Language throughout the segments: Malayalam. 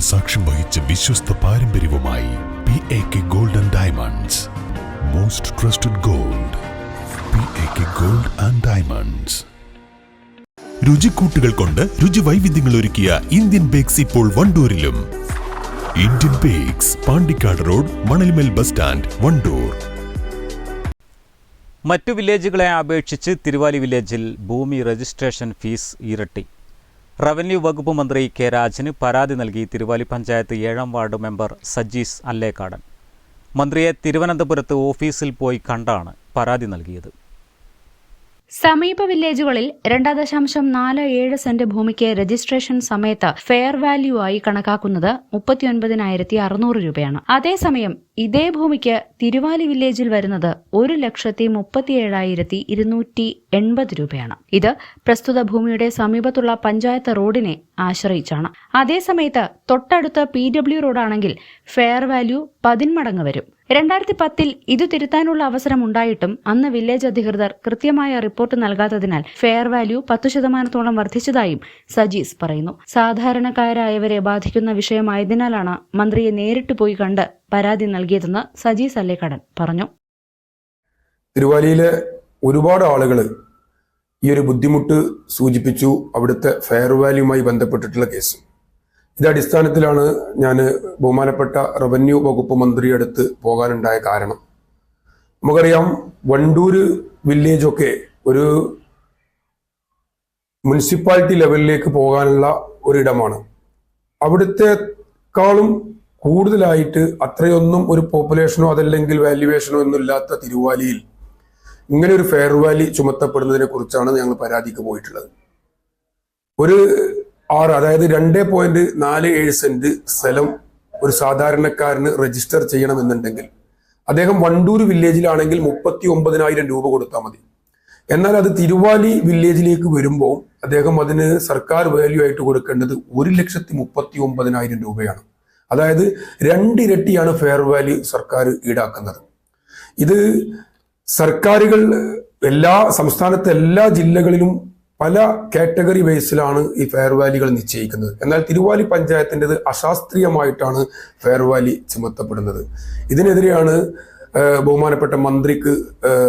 സാക്ഷ്യം വഹിച്ച വിശ്വസ്ത പാരമ്പര്യവുമായി P A K gold and diamonds most trusted gold P A K gold and diamonds രുചിക്കൂട്ടുകൾ കൊണ്ട് രുചി വൈവിധ്യങ്ങൾ ഒരുക്കിയ ഇന്ത്യൻ ബേക്സ് ഇപ്പോൾ വണ്ടൂരിലും. Indian bakes Pandikkad road Manalmel bus stand Wandoor. മറ്റു വില്ലേജുകളെ അപേക്ഷിച്ച് തിരുവാലി വില്ലേജിൽ ഭൂമി രജിസ്ട്രേഷൻ ഫീസ് ഇരട്ടി. റവന്യൂ വകുപ്പ് മന്ത്രി കെ രാജന് പരാതി നൽകി തിരുവാലി പഞ്ചായത്ത് ഏഴാം വാർഡ് മെമ്പർ സജീസ് അല്ലേക്കാടൻ. മന്ത്രിയെ തിരുവനന്തപുരത്ത് ഓഫീസിൽ പോയി കണ്ടാണ് പരാതി നൽകിയത്. സമീപ വില്ലേജുകളിൽ രണ്ട് ദശാംശം നാല് ഏഴ് സെന്റ് ഭൂമിക്ക് രജിസ്ട്രേഷൻ സമയത്ത് ഫെയർ വാല്യൂ ആയി കണക്കാക്കുന്നത് മുപ്പത്തിയൊൻപതിനായിരത്തി അറുന്നൂറ് രൂപയാണ്. അതേസമയം ഇതേ ഭൂമിക്ക് തിരുവാലി വില്ലേജിൽ വരുന്നത് ഒരു ലക്ഷത്തി മുപ്പത്തിയേഴായിരത്തി ഇരുന്നൂറ്റി എൺപത് രൂപയാണ്. ഇത് പ്രസ്തുത ഭൂമിയുടെ സമീപത്തുള്ള പഞ്ചായത്ത് റോഡിനെ ആശ്രയിച്ചാണ്. അതേസമയത്ത് തൊട്ടടുത്ത പി ഡബ്ല്യു റോഡാണെങ്കിൽ ഫെയർ വാല്യൂ പതിന്മടങ്ങ് വരും. രണ്ടായിരത്തി പത്തിൽ ഇത് തിരുത്താനുള്ള അവസരം ഉണ്ടായിട്ടും അന്ന് വില്ലേജ് അധികൃതർ കൃത്യമായ റിപ്പോർട്ട് നൽകാത്തതിനാൽ ഫെയർ വാല്യൂ പത്തു ശതമാനത്തോളം വർദ്ധിച്ചതായും സജീസ് പറയുന്നു. സാധാരണക്കാരായവരെ ബാധിക്കുന്ന വിഷയമായതിനാലാണ് മന്ത്രിയെ നേരിട്ട് പോയി കണ്ട് പരാതി നൽകിയതെന്ന് സജീസ് അല്ലേക്കടൻ പറഞ്ഞു. തിരുവാലിയിലെ ഒരുപാട് ആളുകൾ ഈ ഒരു ബുദ്ധിമുട്ട് സൂചിപ്പിച്ചു അവിടുത്തെ ഫെയർ വാല്യൂമായി ബന്ധപ്പെട്ടിട്ടുള്ള കേസ്. ഇത് അടിസ്ഥാനത്തിലാണ് ഞാൻ ബഹുമാനപ്പെട്ട റവന്യൂ വകുപ്പ് മന്ത്രിയുടെ അടുത്ത് പോകാനുണ്ടായ കാരണം. നമുക്കറിയാം വണ്ടൂര് വില്ലേജൊക്കെ ഒരു മുനിസിപ്പാലിറ്റി ലെവലിലേക്ക് പോകാനുള്ള ഒരിടമാണ്. അവിടുത്തെക്കാളും കൂടുതലായിട്ട് അത്രയൊന്നും ഒരു പോപ്പുലേഷനോ അതല്ലെങ്കിൽ വാല്യുവേഷനോ ഒന്നും ഇല്ലാത്ത തിരുവാലിയിൽ ഇങ്ങനെ ഒരു ഫെയർ വാലി ചുമത്തപ്പെടുന്നതിനെ കുറിച്ചാണ് ഞങ്ങൾ പരാതിക്ക് പോയിട്ടുള്ളത്. ഒരു ആറ് അതായത് രണ്ട് പോയിന്റ് നാല് ഏഴ് സെന്റ് സ്ഥലം ഒരു സാധാരണക്കാരന് രജിസ്റ്റർ ചെയ്യണമെന്നുണ്ടെങ്കിൽ. അദ്ദേഹം വണ്ടൂർ വില്ലേജിലാണെങ്കിൽ മുപ്പത്തി ഒമ്പതിനായിരം രൂപ കൊടുത്താൽ മതി. എന്നാൽ അത് തിരുവാലി വില്ലേജിലേക്ക് വരുമ്പോൾ അദ്ദേഹം അതിന് സർക്കാർ വാല്യൂ ആയിട്ട് കൊടുക്കേണ്ടത് ഒരു ലക്ഷത്തി മുപ്പത്തി ഒമ്പതിനായിരം രൂപയാണ്. അതായത് രണ്ടിരട്ടിയാണ് ഫെയർ വാല്യൂ സർക്കാർ ഈടാക്കുന്നത്. ഇത് സർക്കാരുകൾ എല്ലാ സംസ്ഥാനത്തെ എല്ലാ ജില്ലകളിലും പല കാറ്റഗറി ബേസിലാണ് ഈ ഫെയർ വാലികൾ നിശ്ചയിക്കുന്നത്. എന്നാൽ തിരുവാലി പഞ്ചായത്തിന്റെത് അശാസ്ത്രീയമായിട്ടാണ് ഫെയർ വാലി ചുമത്തപ്പെടുന്നത്. ഇതിനെതിരെയാണ് ബഹുമാനപ്പെട്ട മന്ത്രിക്ക്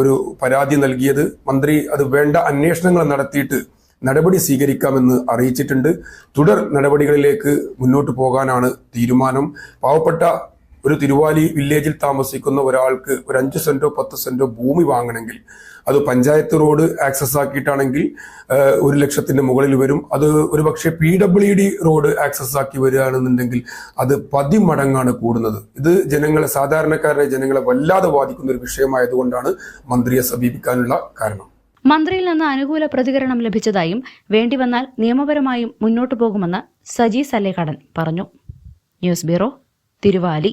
ഒരു പരാതി നൽകിയത്. മന്ത്രി അത് വേണ്ട അന്വേഷണങ്ങൾ നടത്തിയിട്ട് നടപടി സ്വീകരിക്കാമെന്ന് അറിയിച്ചിട്ടുണ്ട്. തുടർ നടപടികളിലേക്ക് മുന്നോട്ട് പോകാനാണ് തീരുമാനം. പാവപ്പെട്ട ഒരു തിരുവാലി വില്ലേജിൽ താമസിക്കുന്ന ഒരാൾക്ക് ഒരു അഞ്ച് സെന്റോ പത്ത് സെന്റോ ഭൂമി വാങ്ങണമെങ്കിൽ അത് പഞ്ചായത്ത് റോഡ് ആക്സസ് ആക്കിയിട്ടാണെങ്കിൽ ഒരു ലക്ഷത്തിന്റെ മുകളിൽ വരും. അത് ഒരു പക്ഷേ P W D road access ആക്കി വരികയാണെന്നുണ്ടെങ്കിൽ അത് പതിമടങ്ങാണ് കൂടുന്നത്. ഇത് ജനങ്ങളെ സാധാരണക്കാരായ ജനങ്ങളെ വല്ലാതെ ബാധിക്കുന്ന ഒരു വിഷയമായതുകൊണ്ടാണ് മന്ത്രിയെ സമീപിക്കാനുള്ള കാരണം. മന്ത്രിയിൽ നിന്ന് അനുകൂല പ്രതികരണം ലഭിച്ചതായും വേണ്ടിവന്നാൽ നിയമപരമായും മുന്നോട്ടു പോകുമെന്ന് സജി സല്ലേകടൻ പറഞ്ഞു. News bureau Thiruvali.